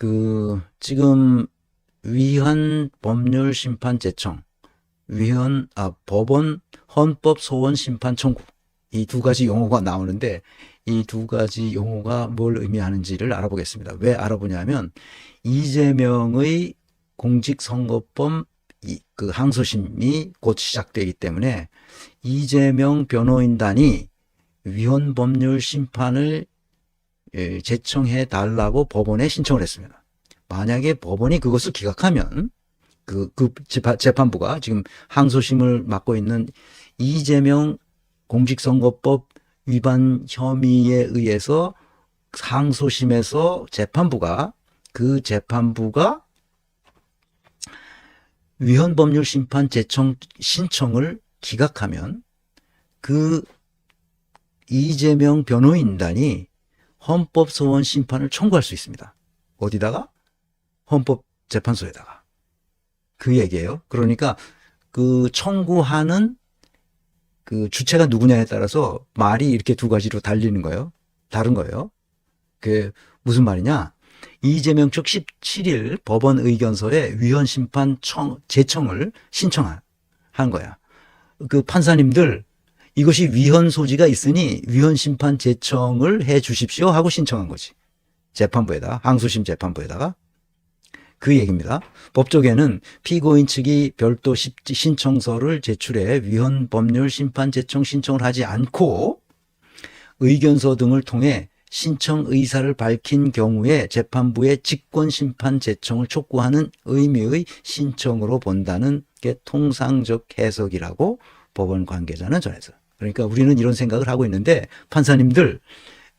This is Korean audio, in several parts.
그 지금 위헌 법률 심판 제청, 위헌 아 법원 헌법 소원 심판 청구 이 두 가지 용어가 나오는데 이 두 가지 용어가 뭘 의미하는지를 알아보겠습니다. 왜 알아보냐면 이재명의 공직선거법 이, 그 항소심이 곧 시작되기 때문에 이재명 변호인단이 위헌 법률 심판을 예, 제청해 달라고 법원에 신청을 했습니다. 만약에 법원이 그것을 기각하면 그, 그 재판- 재판부가 지금 항소심을 맡고 있는 이재명 공직선거법 위반 혐의에 의해서 항소심에서 재판부가 그 재판부가 위헌 법률 심판 제청 신청을 기각하면 그 이재명 변호인단이 헌법 소원 심판을 청구할 수 있습니다. 어디다가? 헌법 재판소에다가. 그 얘기예요. 그러니까 그 청구하는 그 주체가 누구냐에 따라서 말이 이렇게 두 가지로 달리는 거예요. 다른 거예요. 그 무슨 말이냐? 이재명 측 17일 법원 의견서에 위헌 심판 청 제청을 신청한 한 거야. 그 판사님들 이것이 위헌 소지가 있으니 위헌 심판 제청을 해 주십시오 하고 신청한 거지. 재판부에다 항소심 재판부에다가 그 얘기입니다. 법조계는 피고인 측이 별도 시- 신청서를 제출해 위헌 법률 심판 제청 신청을 하지 않고 의견서 등을 통해 신청 의사를 밝힌 경우에 재판부의 직권 심판 제청을 촉구하는 의미의 신청으로 본다는 게 통상적 해석이라고 법원 관계자는 전해서. 그러니까 우리는 이런 생각을 하고 있는데 판사님들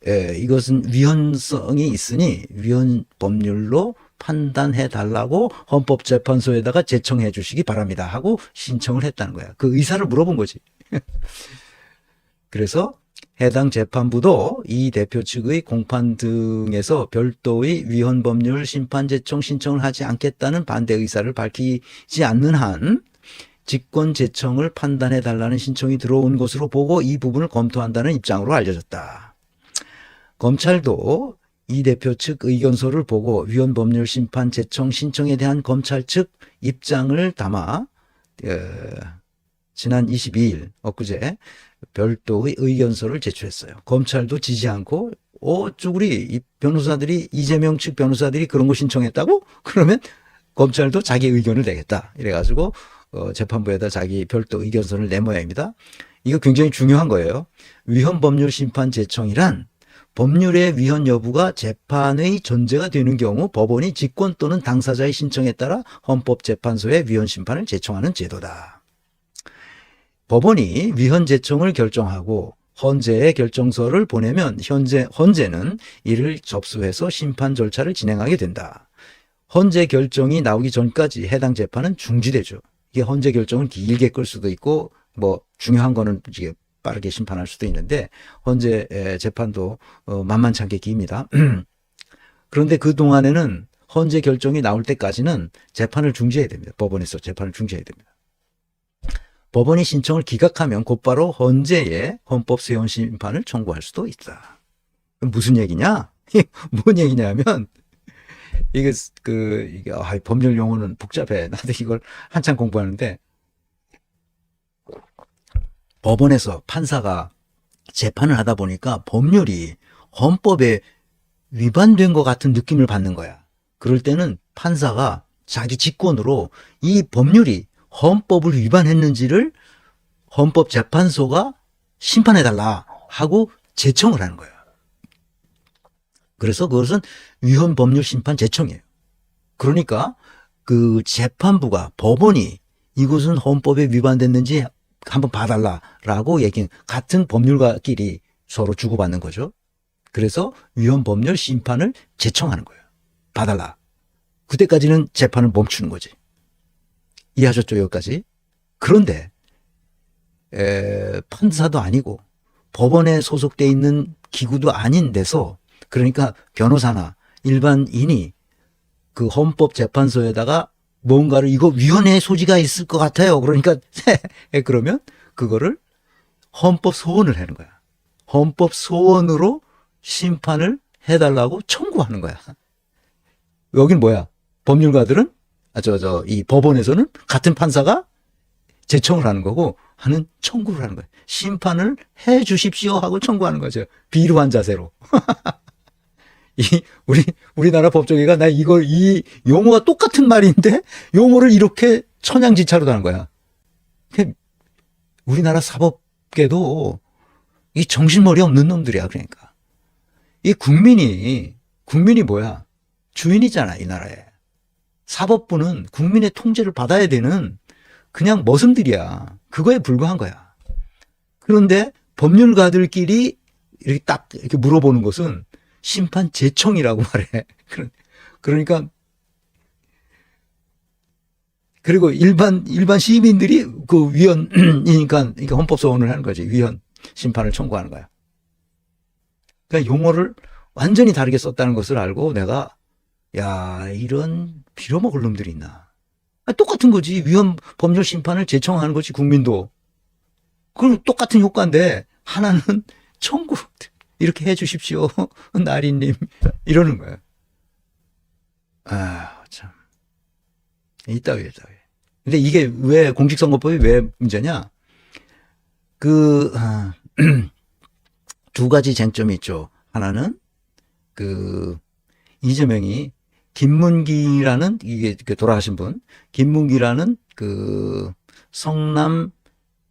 에, 이것은 위헌성이 있으니 위헌 법률로 판단해 달라고 헌법재판소에다가 제청해 주시기 바랍니다 하고 신청을 했다는 거야. 그 의사를 물어본 거지. 그래서 해당 재판부도 이 대표 측의 공판 등에서 별도의 위헌 법률 심판 제청 신청을 하지 않겠다는 반대 의사를 밝히지 않는 한 직권 제청을 판단해 달라는 신청이 들어온 것으로 보고 이 부분을 검토한다는 입장으로 알려졌다. 검찰도 이 대표 측 의견서를 보고 위헌 법률 심판 제청 신청에 대한 검찰 측 입장을 담아 어, 지난 22일 엊그제 별도의 의견서를 제출했어요. 검찰도 지지 않고 어 쭈구리 이 변호사들이 이재명 측 변호사들이 그런 거 신청했다고 그러면 검찰도 자기 의견을 내겠다 이래가지고 어, 재판부에다 자기 별도 의견서를 낸 모양입니다. 이거 굉장히 중요한 거예요. 위헌 법률 심판 제청이란 법률의 위헌 여부가 재판의 전제가 되는 경우 법원이 직권 또는 당사자의 신청에 따라 헌법재판소에 위헌 심판을 제청하는 제도다. 법원이 위헌 제청을 결정하고 헌재에 결정서를 보내면 현재 헌재는 이를 접수해서 심판 절차를 진행하게 된다. 헌재 결정이 나오기 전까지 해당 재판은 중지되죠. 이게 헌재 결정은 길게 끌 수도 있고 뭐 중요한 거는 이게 빠르게 심판할 수도 있는데 헌재 에, 재판도 어, 만만찮게 깁니다. 그런데 그 동안에는 헌재 결정이 나올 때까지는 재판을 중지해야 됩니다. 법원에서 재판을 중지해야 됩니다. 법원이 신청을 기각하면 곧바로 헌재에 헌법 세원 심판을 청구할 수도 있다. 무슨 얘기냐? 뭔 얘기냐면 이게 그 이게 아, 법률 용어는 복잡해. 나도 이걸 한참 공부하는데 법원에서 판사가 재판을 하다 보니까 법률이 헌법에 위반된 것 같은 느낌을 받는 거야. 그럴 때는 판사가 자기 직권으로 이 법률이 헌법을 위반했는지를 헌법재판소가 심판해달라 하고 제청을 하는 거예요. 그래서 그것은 위헌 법률 심판 제청이에요. 그러니까 그 재판부가 법원이 이것은 헌법에 위반됐는지 한번 봐달라라고 얘기 같은 법률가끼리 서로 주고받는 거죠. 그래서 위헌 법률 심판을 제청하는 거예요. 봐달라. 그때까지는 재판을 멈추는 거지. 이해하셨죠 여기까지? 그런데 에, 판사도 아니고 법원에 소속돼 있는 기구도 아닌 데서 그러니까 변호사나 일반인이 그 헌법재판소에다가 뭔가를 이거 위헌의 소지가 있을 것 같아요. 그러니까 그러면 그거를 헌법 소원을 하는 거야. 헌법 소원으로 심판을 해달라고 청구하는 거야. 여긴 뭐야? 법률가들은 아 저 저 이 법원에서는 같은 판사가 제청을 하는 거고 하는 청구를 하는 거예요. 심판을 해 주십시오 하고 청구하는 거죠. 비루한 자세로. 이 우리 우리나라 법조계가 나 이걸 이 용어가 똑같은 말인데 용어를 이렇게 천양지차로 하는 거야. 그 우리나라 사법계도 이 정신머리 없는 놈들이야 그러니까. 이 국민이 국민이 뭐야? 주인이잖아 이 나라에. 사법부는 국민의 통제를 받아야 되는 그냥 머슴들이야. 그거에 불과한 거야. 그런데 법률가들끼리 이렇게 딱 이렇게 물어보는 것은 심판 제청이라고 말해 그러니까 그리고 일반 일반 시민들이 그 위원이니까 그러니까 헌법 소원을 하는 거지 위헌 심판을 청구하는 거야. 그러니까 용어를 완전히 다르게 썼다는 것을 알고 내가 야 이런 빌어먹을 놈들이 있나? 아, 똑같은 거지 위헌 법률 심판을 제청하는 거지 국민도. 그럼 똑같은 효과인데 하나는 청구 이렇게 해 주십시오 나리님 이러는 거야. 아 참. 이따위 이따위. 근데 이게 왜 공직선거법이 왜 문제냐? 그, 아, 두 가지 쟁점이 있죠. 하나는 그 이재명이 김문기라는 이게 그 돌아가신 분, 김문기라는 그 성남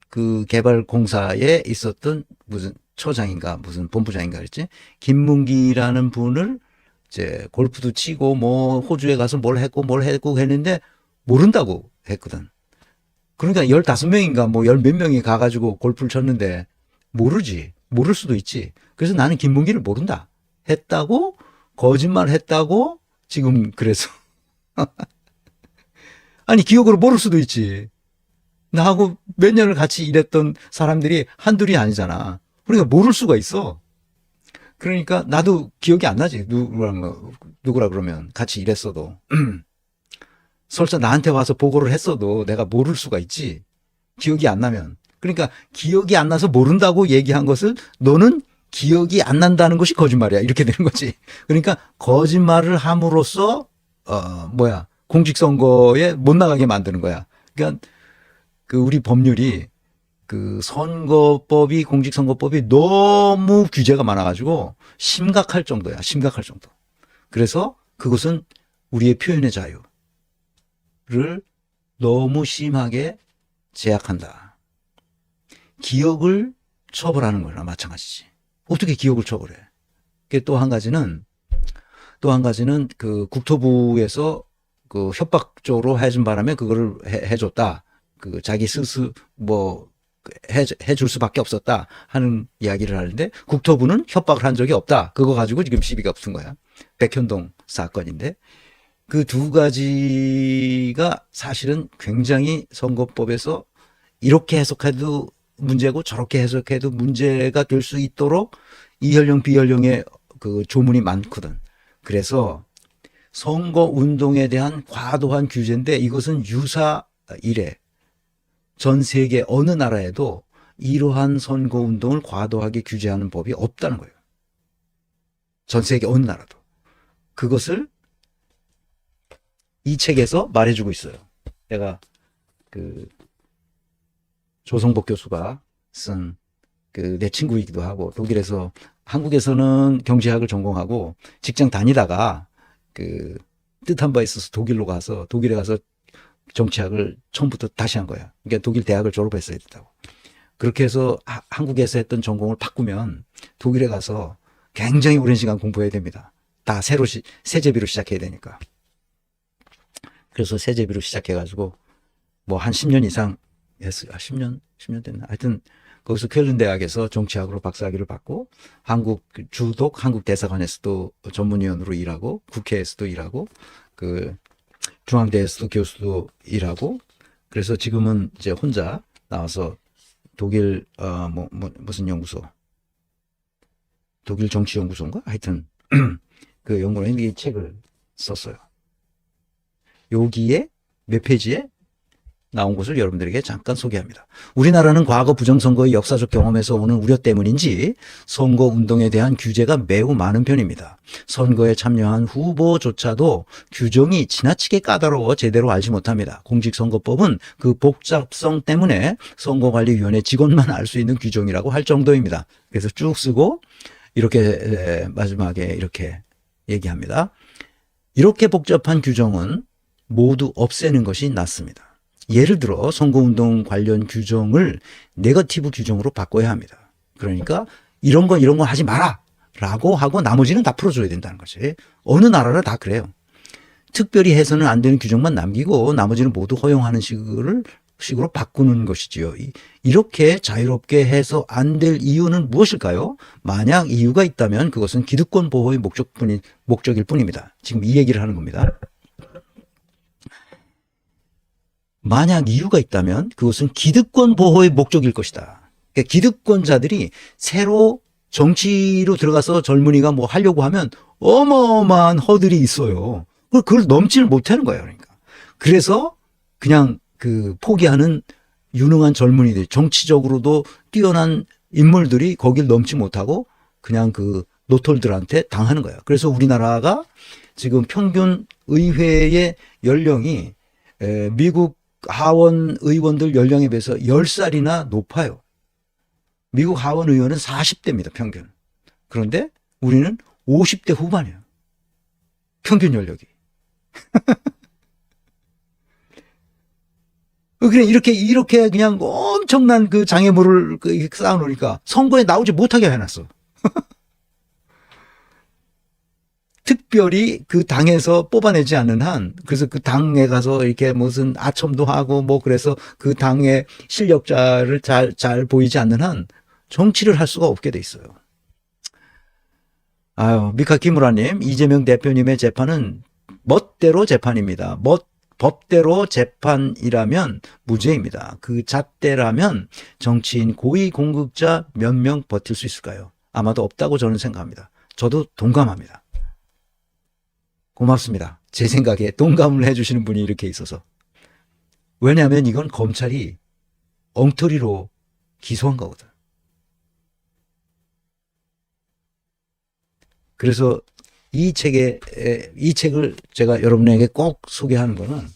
그 개발공사에 있었던 무슨 처장인가 무슨 본부장인가 그랬지? 김문기라는 분을 이제 골프도 치고 뭐 호주에 가서 뭘 했고 뭘 했고 했는데 모른다고 했거든. 그러니까 15명인가 뭐 열 몇 명이 가가지고 골프를 쳤는데 모르지. 모를 수도 있지. 그래서 나는 김문기를 모른다. 했다고 거짓말 했다고 지금 그래서. 아니 기억으로 모를 수도 있지. 나하고 몇 년을 같이 일했던 사람들이 한둘이 아니잖아. 그러니까 모를 수가 있어. 그러니까 나도 기억이 안 나지. 누구랑, 누구라 그러면 같이 일했어도. 설사 나한테 와서 보고를 했어도 내가 모를 수가 있지. 기억이 안 나면. 그러니까 기억이 안 나서 모른다고 얘기한 것을 너는 기억이 안 난다는 것이 거짓말이야. 이렇게 되는 거지. 그러니까 거짓말을 함으로써 어 뭐야 공직선거에 못 나가게 만드는 거야. 그러니까 그 우리 법률이 그 선거법이 공직선거법이 너무 규제가 많아가지고 심각할 정도야. 심각할 정도. 그래서 그것은 우리의 표현의 자유. 를 너무 심하게 제약한다. 기억을 처벌하는 거나 마찬가지지. 어떻게 기억을 처벌해? 또 한 가지는 또 한 가지는 그 국토부에서 그 협박적으로 해준 바람에 그거를 해, 해줬다. 그 자기 스스 뭐 해, 해줄 수밖에 없었다 하는 이야기를 하는데 국토부는 협박을 한 적이 없다. 그거 가지고 지금 시비가 붙은 거야. 백현동 사건인데 그 두 가지가 사실은 굉장히 선거법에서 이렇게 해석해도 문제고 저렇게 해석해도 문제가 될 수 있도록 이혈령 비혈령의 그 조문이 많거든. 그래서 선거 운동에 대한 과도한 규제인데 이것은 유사 이래 전 세계 어느 나라에도 이러한 선거 운동을 과도하게 규제하는 법이 없다는 거예요. 전 세계 어느 나라도. 그것을 이 책에서 말해주고 있어요. 내가 그 조성복 교수가 쓴 그 내 친구이기도 하고 독일에서 한국에서는 경제학을 전공하고 직장 다니다가 그 뜻한 바 있어서 독일로 가서 독일에 가서 정치학을 처음부터 다시 한 거야. 그러니까 독일 대학을 졸업했어야 됐다고. 그렇게 해서 하- 한국에서 했던 전공을 바꾸면 독일에 가서 굉장히 오랜 시간 공부해야 됩니다. 다 새로 시, 세제비로 시작해야 되니까. 그래서 세제비로 시작해가지고 뭐 한 10년 이상 했어요. 아, 10년, 10년 됐나? 하여튼 거기서 쾰른 대학에서 정치학으로 박사학위를 받고 한국 그 주독 한국 대사관에서도 전문위원으로 일하고 국회에서도 일하고 그 중앙대에서도 교수도 일하고 그래서 지금은 이제 혼자 나와서 독일 어 뭐 뭐, 무슨 연구소 독일 정치 연구소인가 하여튼 그 연구를 이 책을 썼어요. 여기에 몇 페이지에 나온 것을 여러분들에게 잠깐 소개합니다. 우리나라는 과거 부정선거의 역사적 경험에서 오는 우려 때문인지 선거 운동에 대한 규제가 매우 많은 편입니다. 선거에 참여한 후보조차도 규정이 지나치게 까다로워 제대로 알지 못합니다. 공직선거법은 그 복잡성 때문에 선거관리위원회 직원만 알 수 있는 규정이라고 할 정도입니다. 그래서 쭉 쓰고 이렇게 에, 마지막에 이렇게 얘기합니다. 이렇게 복잡한 규정은 모두 없애는 것이 낫습니다. 예를 들어 선거운동 관련 규정을 네거티브 규정으로 바꿔야 합니다. 그러니까 이런 거 이런 거 하지 마라 라고 하고 나머지는 다 풀어줘야 된다는 거지. 어느 나라나 다 그래요. 특별히 해서는 안 되는 규정만 남기고 나머지는 모두 허용하는 식으로 식으로 바꾸는 것이지요. 이- 이렇게 자유롭게 해서 안 될 이유는 무엇일까요? 만약 이유가 있다면 그것은 기득권 보호의 목적뿐인 목적일 뿐입니다. 지금 이 얘기를 하는 겁니다. 만약 이유가 있다면 그것은 기득권 보호의 목적일 것이다. 그러니까 기득권자들이 새로 정치로 들어가서 젊은이가 뭐 하려고 하면 어마어마한 허들이 있어요. 그걸- 넘지를 못하는 거예요. 그러니까. 그래서 그냥 그 포기하는 유능한 젊은이들, 정치적으로도 뛰어난 인물들이 거길 넘지 못하고 그냥 그 노톨들한테 당하는 거예요. 그래서 우리나라가 지금 평균 의회의 연령이 에, 미국 하원 의원들 연령에 비해서 10살이나 높아요. 미국 하원 의원은 40대입니다, 평균. 그런데 우리는 50대 후반이에요. 평균 연령이. 그래 이렇게 이렇게 그냥 엄청난 그 장애물을 그 쌓아놓으니까 선거에 나오지 못하게 해놨어. 특별히 그 당에서 뽑아내지 않는 한, 그래서 그 당에 가서 이렇게 무슨 아첨도 하고 뭐 그래서 그 당의 실력자를 잘, 잘 보이지 않는 한 정치를 할 수가 없게 돼 있어요. 아유, 미카 키무라님, 이재명 대표님의 재판은 멋대로 재판입니다. 멋, 법대로 재판이라면 무죄입니다. 그 잣대라면 정치인 고위 공직자 몇 명 버틸 수 있을까요? 아마도 없다고 저는 생각합니다. 저도 동감합니다. 고맙습니다. 제 생각에 동감을 해주시는 분이 이렇게 있어서. 왜냐하면 이건 검찰이 엉터리로 기소한 거거든. 그래서 이 책에, 에, 이 책을 제가 여러분에게 꼭 소개하는 거는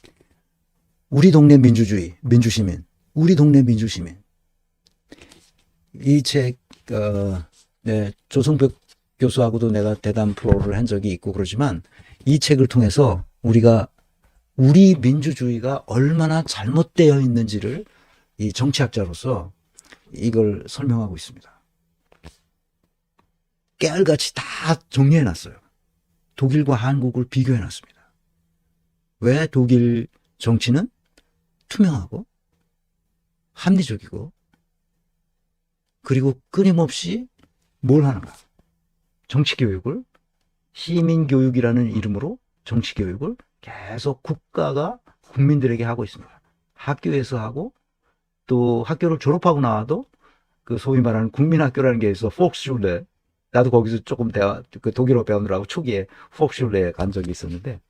우리 동네 민주주의, 민주시민, 우리 동네 민주시민. 이 책, 어, 네, 조성벽 교수하고도 내가 대담 프로를 한 적이 있고 그러지만 이 책을 통해서 우리가 우리 민주주의가 얼마나 잘못되어 있는지를 이 정치학자로서 이걸 설명하고 있습니다. 깨알같이 다 정리해 놨어요. 독일과 한국을 비교해 놨습니다. 왜 독일 정치는 투명하고 합리적이고 그리고 끊임없이 뭘 하는가? 정치 교육을 시민 교육이라는 이름으로 정치 교육을 계속 국가가 국민들에게 하고 있습니다. 학교에서 하고 또 학교를 졸업하고 나와도 그 소위 말하는 국민학교라는 게 있어 폭슐레 나도 거기서 조금 대화 그 독일어 배우느라고 초기에 폭슐레에 간 적이 있었는데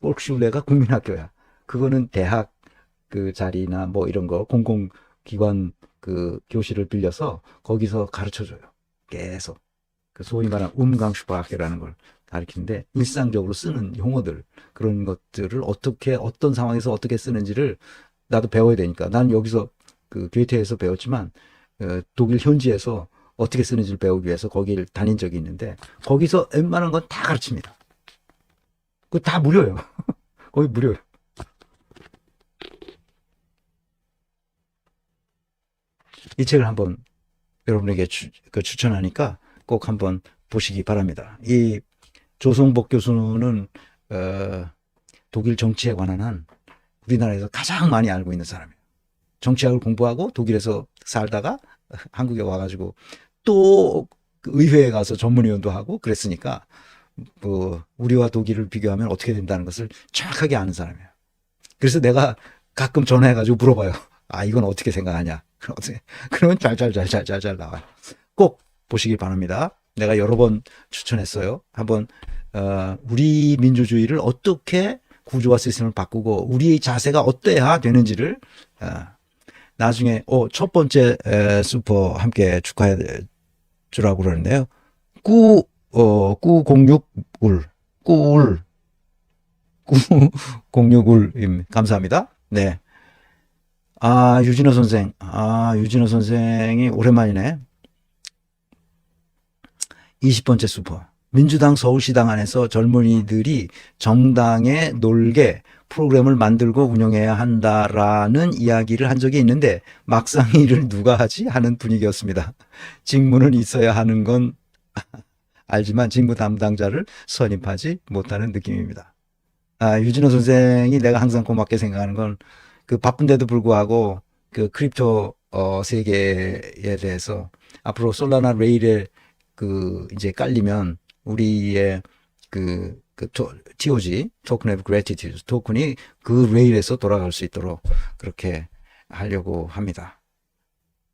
폭슐레가 국민학교야. 그거는 대학 그 자리나 뭐 이런 거 공공기관 그 교실을 빌려서 거기서 가르쳐 줘요. 계속. 그 소위 말하는 음강슈퍼학교라는 걸 가르치는데 일상적으로 쓰는 용어들 그런 것들을 어떻게 어떤 상황에서 어떻게 쓰는지를 나도 배워야 되니까 나는 여기서 그 교태에서 배웠지만 어, 독일 현지에서 어떻게 쓰는지를 배우기 위해서 거기를 다닌 적이 있는데 거기서 웬만한 건 다 가르칩니다. 그거 다 무료예요. 거기 무료예요. 이 책을 한번 여러분에게 추, 그 추천하니까 꼭 한번 보시기 바랍니다. 이 조성복 교수는 어, 독일 정치에 관한 한 우리나라에서 가장 많이 알고 있는 사람이에요. 정치학을 공부하고 독일에서 살다가 한국에 와가지고 또그 의회에 가서 전문위원도 하고 그랬으니까 뭐 우리와 독일을 비교하면 어떻게 된다는 것을 정확하게 아는 사람이에요. 그래서 내가 가끔 전화해가지고 물어봐요. 아 이건 어떻게 생각하냐? 그럼 어떻게? 그러면 잘 잘 잘 잘 잘 잘 나와요. 꼭 보시기 바랍니다. 내가 여러 번 추천했어요. 한번 어, 우리 민주주의를 어떻게 구조와 시스템을 바꾸고 우리의 자세가 어때야 되는지를 어, 나중에 어, 첫 번째 에, 슈퍼 함께 축하해 주라고 그러는데요. 꾸, 어, 꾸06울, 꾸울, 꾸06울, 감사합니다. 네. 아, 유진호 선생. 아, 유진호 선생이 오랜만이네. 20번째 슈퍼. 민주당 서울시당 안에서 젊은이들이 정당에 놀게 프로그램을 만들고 운영해야 한다라는 이야기를 한 적이 있는데 막상 일을 누가 하지 하는 분위기였습니다. 직무는 있어야 하는 건 알지만 직무 담당자를 선임하지 못하는 느낌입니다. 아, 유진호 선생이 내가 항상 고맙게 생각하는 건 그 바쁜데도 불구하고 그 크립토 어, 세계에 대해서 앞으로 솔라나 레일에 그 이제 깔리면 우리의 그, 그 토, TOG 토큰 오브 그래티튜드 토큰이 그 레일에서 돌아갈 수 있도록 그렇게 하려고 합니다.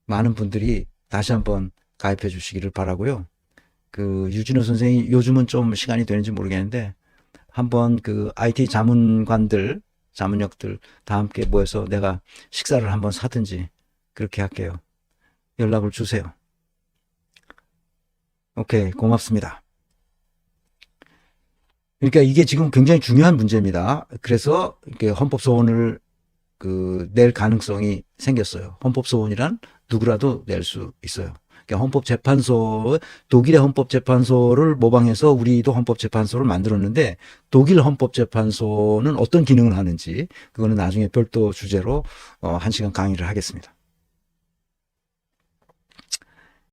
많은 분들이 다시 한번 가입해 주시기를 바라고요. 그 유진호 선생이 요즘은 좀 시간이 되는지 모르겠는데 한번 그 IT 자문관들 자문역들 다 함께 모여서 내가 식사를 한번 사든지 그렇게 할게요. 연락을 주세요. 오케이, 고맙습니다. 그러니까 이게 지금 굉장히 중요한 문제입니다. 그래서 이렇게 헌법 소원을 그 낼 가능성이 생겼어요. 헌법 소원이란 누구라도 낼 수 있어요. 그러니까 헌법재판소 독일의 헌법재판소를 모방해서 우리도 헌법재판소를 만들었는데 독일 헌법재판소는 어떤 기능을 하는지 그거는 나중에 별도 주제로 어, 한 시간 강의를 하겠습니다.